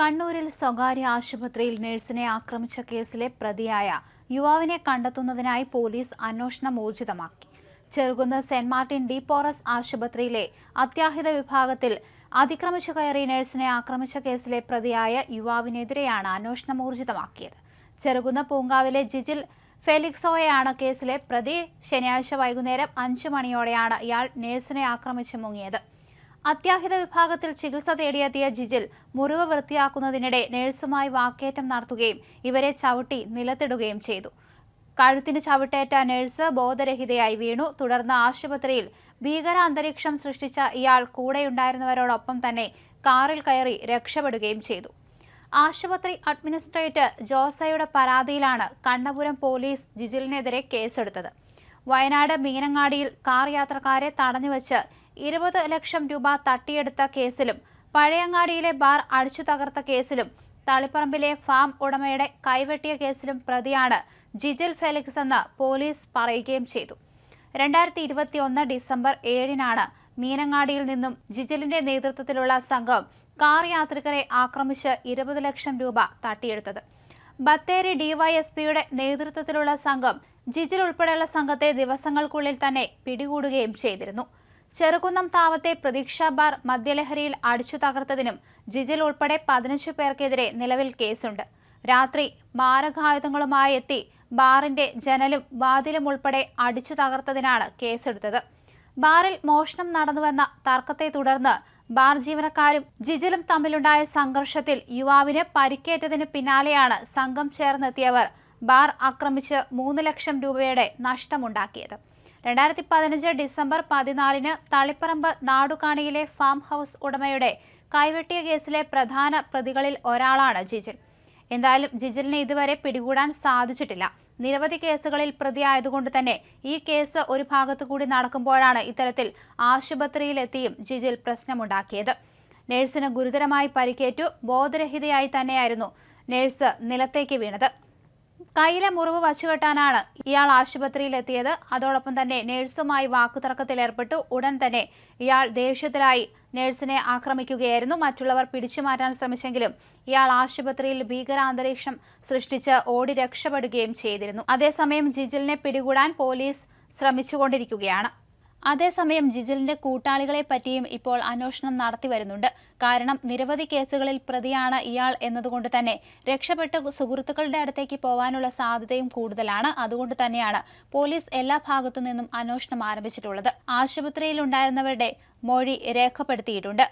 കണ്ണൂരിൽ സ്വകാര്യ ആശുപത്രിയിൽ നഴ്സിനെ ആക്രമിച്ച കേസിലെ പ്രതിയായ യുവാവിനെ കണ്ടെത്തുന്നതിനായി പോലീസ് അന്വേഷണം ഊർജിതമാക്കി. Cherukunnu saint Martin de Porres ആശുപത്രിയിലെ അത്യാഹിത വിഭാഗത്തിൽ അതിക്രമിച്ചു കയറി നഴ്സിനെ ആക്രമിച്ച കേസിലെ പ്രതിയായ യുവാവിനെതിരെയാണ് അന്വേഷണം ഊർജിതമാക്കിയത്. ചെറുകുന്ന് പൂങ്കാവിലെ ജിജിൽ ഫെലിക്സോയാണ് കേസിലെ പ്രതി. ശനിയാഴ്ച വൈകുന്നേരം അഞ്ചു മണിയോടെയാണ് ഇയാൾ നഴ്സിനെ ആക്രമിച്ച് മുങ്ങിയത്. അത്യാഹിത വിഭാഗത്തിൽ ചികിത്സ തേടിയെത്തിയ ജിജിൽ മുറിവ് വൃത്തിയാക്കുന്നതിനിടെ നഴ്സുമായി വാക്കേറ്റം നടത്തുകയും ഇവരെ ചവിട്ടി നിലത്തിടുകയും ചെയ്തു. കഴുത്തിന് ചവിട്ടേറ്റ നഴ്സ് ബോധരഹിതയായി വീണു. തുടർന്ന് ആശുപത്രിയിൽ ഭീകര അന്തരീക്ഷം സൃഷ്ടിച്ച ഇയാൾ കൂടെയുണ്ടായിരുന്നവരോടൊപ്പം തന്നെ കാറിൽ കയറി രക്ഷപ്പെടുകയും ചെയ്തു. ആശുപത്രി അഡ്മിനിസ്ട്രേറ്റർ ജോസയുടെ പരാതിയിലാണ് കണ്ണപുരം പോലീസ് ജിജിലിനെതിരെ കേസെടുത്തത്. വയനാട് മീനങ്ങാടിയിൽ കാർ യാത്രക്കാരെ തടഞ്ഞുവച്ച് ഇരുപത് ലക്ഷം രൂപ തട്ടിയെടുത്ത കേസിലും പഴയങ്ങാടിയിലെ ബാർ അടിച്ചു തകർത്ത കേസിലും തളിപ്പറമ്പിലെ ഫാം ഉടമയുടെ കൈവെട്ടിയ കേസിലും പ്രതിയാണ് ജിജിൽ ഫെലിക്സ് എന്ന് പോലീസ് പറയുകയും ചെയ്തു. രണ്ടായിരത്തി ഇരുപത്തിയൊന്ന് ഡിസംബർ ഏഴിനാണ് മീനങ്ങാടിയിൽ നിന്നും ജിജിലിന്റെ നേതൃത്വത്തിലുള്ള സംഘം കാർ യാത്രികരെ ആക്രമിച്ച് ഇരുപത് ലക്ഷം രൂപ തട്ടിയെടുത്തത്. ബത്തേരി ഡിവൈഎസ്പിയുടെ നേതൃത്വത്തിലുള്ള സംഘം ജിജിൽ ഉൾപ്പെടെയുള്ള സംഘത്തെ ദിവസങ്ങൾക്കുള്ളിൽ തന്നെ പിടികൂടുകയും ചെയ്തിരുന്നു. ചെറുകുന്നം താവത്തെ പ്രതീക്ഷ ബാർ മദ്യലഹരിയിൽ അടിച്ചു തകർത്തതിനും ജിജിൽ ഉൾപ്പെടെ പതിനഞ്ച് പേർക്കെതിരെ നിലവിൽ കേസുണ്ട്. രാത്രി മാരകായുധങ്ങളുമായി എത്തി ബാറിന്റെ ജനലും വാതിലും ഉൾപ്പെടെ അടിച്ചു തകർത്തതിനാണ് കേസെടുത്തത്. ബാറിൽ മോഷണം നടന്നുവെന്ന തർക്കത്തെ തുടർന്ന് ബാർ ജീവനക്കാരും ജിജിലും തമ്മിലുണ്ടായ സംഘർഷത്തിൽ യുവാവിന് പരിക്കേറ്റതിന് പിന്നാലെയാണ് സംഘം ചേർന്നെത്തിയവർ ബാർ ആക്രമിച്ച് മൂന്ന് ലക്ഷം രൂപയുടെ നഷ്ടമുണ്ടാക്കിയത്. രണ്ടായിരത്തി പതിനഞ്ച് ഡിസംബർ പതിനാലിന് തളിപ്പറമ്പ് നാടുകാണിയിലെ ഫാം ഹൗസ് ഉടമയുടെ കൈവെട്ടിയ കേസിലെ പ്രധാന പ്രതികളിൽ ഒരാളാണ് ജിജിൽ എന്തായാലും ജിജിലിനെ ഇതുവരെ പിടികൂടാൻ സാധിച്ചിട്ടില്ല. നിരവധി കേസുകളിൽ പ്രതിയായതുകൊണ്ട് തന്നെ ഈ കേസ് ഒരു ഭാഗത്തു കൂടി നടക്കുമ്പോഴാണ് ഇത്തരത്തിൽ ആശുപത്രിയിലെത്തിയും ജിജിൽ പ്രശ്നമുണ്ടാക്കിയത്. നഴ്സിന് ഗുരുതരമായി പരിക്കേറ്റു ബോധരഹിതയായി തന്നെയായിരുന്നു നേഴ്സ് നിലത്തേക്ക് വീണത്. കയ്യിലെ മുറിവ് വച്ചുകെട്ടാനാണ് ഇയാൾ ആശുപത്രിയിലെത്തിയത്. അതോടൊപ്പം തന്നെ നഴ്സുമായി വാക്കുതർക്കത്തിലേർപ്പെട്ടു ഉടൻ തന്നെ ഇയാൾ ദേഷ്യത്തിലായി നേഴ്സിനെ ആക്രമിക്കുകയായിരുന്നു. മറ്റുള്ളവർ പിടിച്ചു മാറ്റാൻ ശ്രമിച്ചെങ്കിലും ഇയാൾ ആശുപത്രിയിൽ ഭീകരാന്തരീക്ഷം സൃഷ്ടിച്ച് ഓടി രക്ഷപ്പെടുകയും ചെയ്തിരുന്നു. അതേസമയം ജിജിലിനെ പിടികൂടാൻ പോലീസ് ശ്രമിച്ചുകൊണ്ടിരിക്കുകയാണ്. അതേസമയം ജിജിലിന്റെ കൂട്ടാളികളെ പറ്റിയും ഇപ്പോൾ അന്വേഷണം നടത്തി വരുന്നുണ്ട്. കാരണം നിരവധി കേസുകളിൽ പ്രതിയാണ് ഇയാൾ എന്നതുകൊണ്ട് തന്നെ രക്ഷപ്പെട്ട സുഹൃത്തുക്കളുടെ അടുത്തേക്ക് പോവാനുള്ള സാധ്യതയും കൂടുതലാണ്. അതുകൊണ്ട് തന്നെയാണ് പോലീസ് എല്ലാ ഭാഗത്തു നിന്നും അന്വേഷണം ആരംഭിച്ചിട്ടുള്ളത്. ആശുപത്രിയിൽ ഉണ്ടായിരുന്നവരുടെ മൊഴി രേഖപ്പെടുത്തിയിട്ടുണ്ട്.